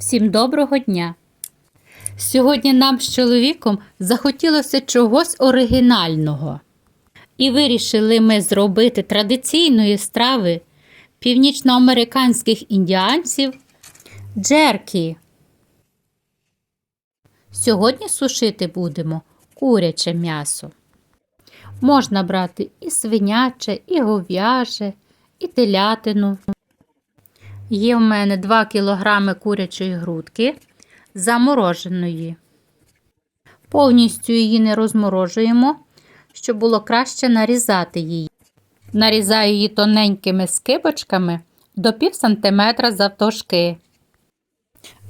Всім доброго дня! Сьогодні нам з чоловіком захотілося чогось оригінального. І вирішили ми зробити традиційної страви північноамериканських індіанців джеркі. Сьогодні сушити будемо куряче м'ясо. Можна брати і свиняче, і говяже, і телятину. Є в мене 2 кг курячої грудки замороженої. Повністю її не розморожуємо, щоб було краще нарізати її. Нарізаю її тоненькими скибочками до пів сантиметра завтовшки.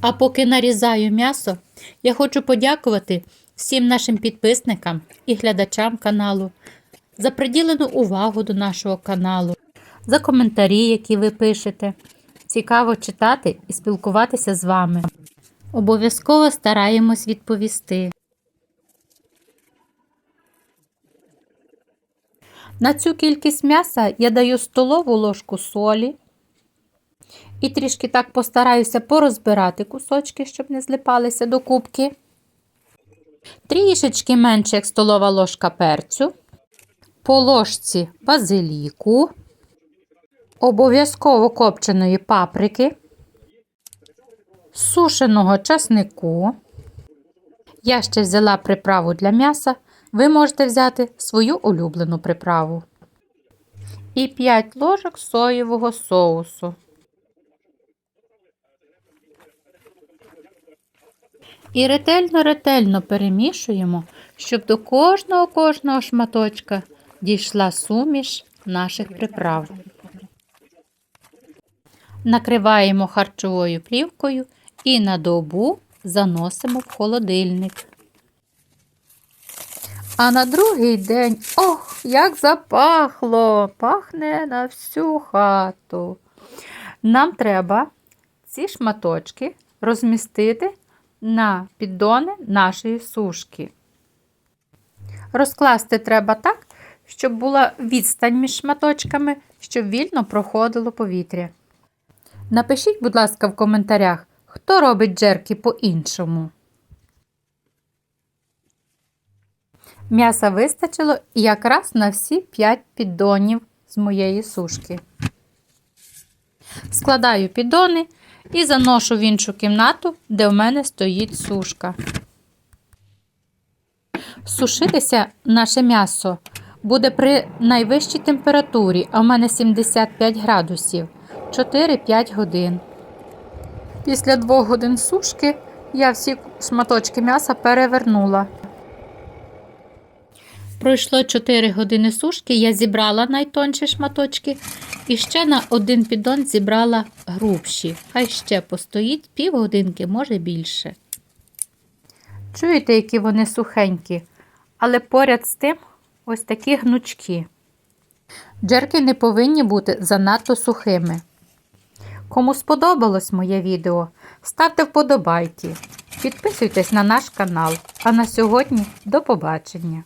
А поки нарізаю м'ясо, я хочу подякувати всім нашим підписникам і глядачам каналу за приділену увагу до нашого каналу, за коментарі, які ви пишете. Цікаво читати і спілкуватися з вами. Обов'язково стараємось відповісти. На цю кількість м'яса я даю столову ложку солі і трішки так постараюся порозбирати кусочки, щоб не злипалися до кубки. Трішечки менше, як столова ложка перцю, по ложці базиліку, обов'язково копченої паприки, сушеного часнику. Я ще взяла приправу для м'яса. Ви можете взяти свою улюблену приправу. І 5 ложок соєвого соусу. І ретельно-ретельно перемішуємо, щоб до кожного кожного шматочка дійшла суміш наших приправ. Накриваємо харчовою плівкою і на добу заносимо в холодильник. А на другий день, ох, як запахло! Пахне на всю хату. Нам треба ці шматочки розмістити на піддони нашої сушки. Розкласти треба так, щоб була відстань між шматочками, щоб вільно проходило повітря. Напишіть, будь ласка, в коментарях, хто робить джерки по-іншому. М'яса вистачило якраз на всі 5 піддонів з моєї сушки. Складаю піддони і заношу в іншу кімнату, де в мене стоїть сушка. Сушитися наше м'ясо буде при найвищій температурі, а в мене 75 градусів 4-5 годин. Після 2 годин сушки я всі шматочки м'яса перевернула. Пройшло 4 години сушки, я зібрала найтонші шматочки і ще на один піддон зібрала грубші. Хай ще постоїть півгодинки, може більше. Чуєте, які вони сухенькі, але поряд з тим ось такі гнучкі. Джерки не повинні бути занадто сухими. Кому сподобалось моє відео, ставте вподобайки, підписуйтесь на наш канал. А на сьогодні до побачення!